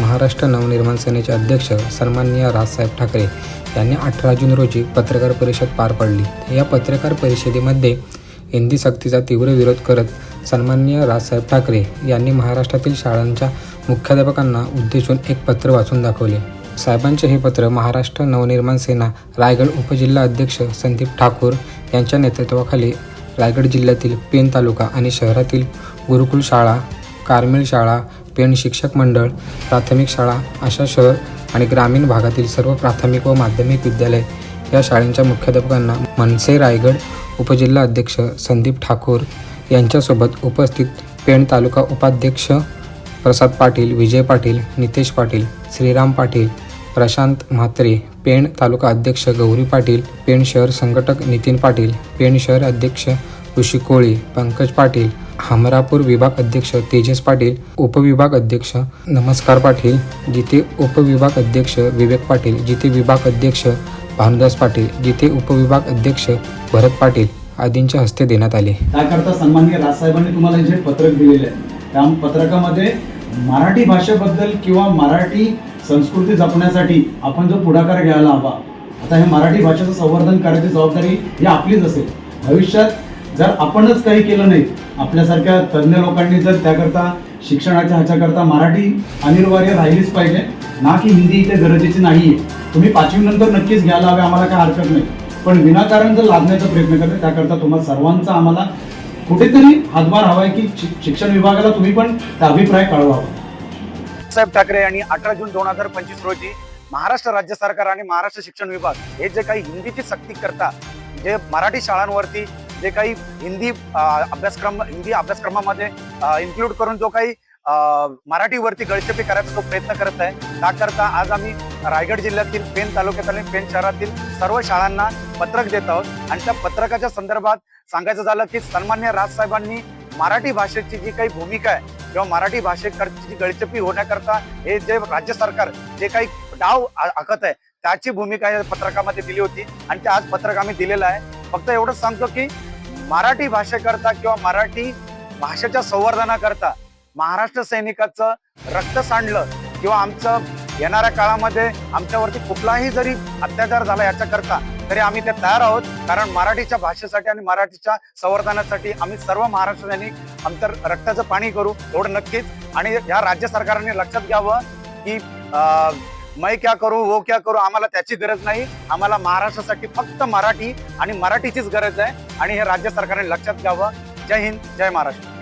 महाराष्ट्र नवनिर्माण सेनेचे अध्यक्ष सन्माननीय राजसाहेब ठाकरे यांनी अठरा जून रोजी पत्रकार परिषद पार पाडली. या पत्रकार परिषदेमध्ये हिंदी सक्तीचा तीव्र विरोध करत सन्माननीय राजसाहेब ठाकरे यांनी महाराष्ट्रातील शाळांच्या मुख्याध्यापकांना उद्देशून एक पत्र वाचून दाखवले. साहेबांचे हे पत्र महाराष्ट्र नवनिर्माण सेना रायगड उपजिल्हा अध्यक्ष संदीप ठाकूर यांच्या नेतृत्वाखाली रायगड जिल्ह्यातील पेन तालुका आणि शहरातील गुरुकुल शाळा कार्मेल शाळा पेण शिक्षक मंडळ प्राथमिक शाळा अशा शहर आणि ग्रामीण भागातील सर्व प्राथमिक व माध्यमिक विद्यालय या शाळेंच्या मुख्याध्यापकांना मनसे रायगड उपजिल्हा अध्यक्ष संदीप ठाकूर यांच्यासोबत उपस्थित पेण तालुका उपाध्यक्ष प्रसाद पाटील विजय पाटील नितेश पाटील श्रीराम पाटील प्रशांत म्हात्रे पेण तालुका अध्यक्ष गौरी पाटील पेण शहर संघटक नितीन पाटील पेण शहर अध्यक्ष ऋषी कोळी पंकज पाटील हमरापूर विभाग अध्यक्ष तेजस पाटील उपविभाग अध्यक्ष नमस्कार पाटील जिथे उपविभाग अध्यक्ष विवेक पाटील जिथे विभाग अध्यक्ष भानुदास पाटील जिथे उपविभाग अध्यक्ष भरत पाटील आदींच्या हस्ते देण्यात आले. त्याकरता सन्माननीय राजसाहेबांनी तुम्हाला जे पत्रक दिलेले आहे त्या पत्रकामध्ये मराठी भाषेबद्दल किंवा मराठी संस्कृती जपण्यासाठी आपण जो पुढाकार घ्यायला हवा आता हे मराठी भाषेचं संवर्धन करायची जबाबदारी ही आपलीच असेल. भविष्यात जर आपणच काही केलं नाही आपल्यासारख्या तज्ज्ञ लोकांनी जर त्याकरता शिक्षणाच्या ह्याच्याकरता मराठी अनिवार्य राहिलीच पाहिजे ना की हिंदी इथे गरजेची नाही आहे तुम्ही पाचवीनंतर नक्कीच घ्यायला हवे आम्हाला काय हरकत नाही. पण विनाकारण जर लादण्याचा प्रयत्न करते त्याकरता तुम्हाला सर्वांचा आम्हाला कुठेतरी हातभार हवा आहे की शिक्षण विभागाला तुम्ही पण त्या अभिप्राय कळवावा. साहेब ठाकरे यांनी अठरा जून दोन हजार पंचवीस रोजी महाराष्ट्र राज्य सरकार आणि महाराष्ट्र शिक्षण विभाग हे जे काही हिंदीची सक्ती करता जे मराठी शाळांवरती जे काही हिंदी अभ्यासक्रम हिंदी अभ्यासक्रमामध्ये इन्क्लूड करून जो काही मराठीवरती गळचेपी करायचा तो प्रयत्न करत आहे. त्याकरता आज आम्ही रायगड जिल्ह्यातील पेन तालुक्यातील आणि पेन शहरातील सर्व शाळांना पत्रक देत आहोत. आणि त्या पत्रकाच्या संदर्भात सांगायचं झालं की सन्मान्य राजसाहेबांनी मराठी भाषेची जी काही भूमिका आहे किंवा मराठी भाषेकडची जी गळचेपी होण्याकरता हे जे राज्य सरकार जे काही डाव आखत आहे त्याची भूमिका या पत्रकामध्ये दिली होती. आणि ते आज पत्रक आम्ही दिलेलं आहे. फक्त एवढंच सांगतो की मराठी भाषेकरता किंवा मराठी भाषेच्या संवर्धनाकरता महाराष्ट्र सैनिकाचं रक्त सांडलं किंवा आमचं येणाऱ्या काळामध्ये आमच्यावरती कुठलाही जरी अत्याचार झाला याच्याकरता तरी आम्ही ते तयार आहोत. कारण मराठीच्या भाषेसाठी आणि मराठीच्या संवर्धनासाठी आम्ही सर्व महाराष्ट्र सैनिक आमचं रक्ताचं पाणी करू एवढं नक्कीच. आणि या राज्य सरकारने लक्षात घ्यावं की मैं क्या करू वो क्या करू आम्हाला त्याची गरज नाही. आम्हाला महाराष्ट्रासाठी फक्त मराठी आणि मराठीचीच गरज आहे. आणि हे राज्य सरकारने लक्षात घ्यावं. जय हिंद जय महाराष्ट्र.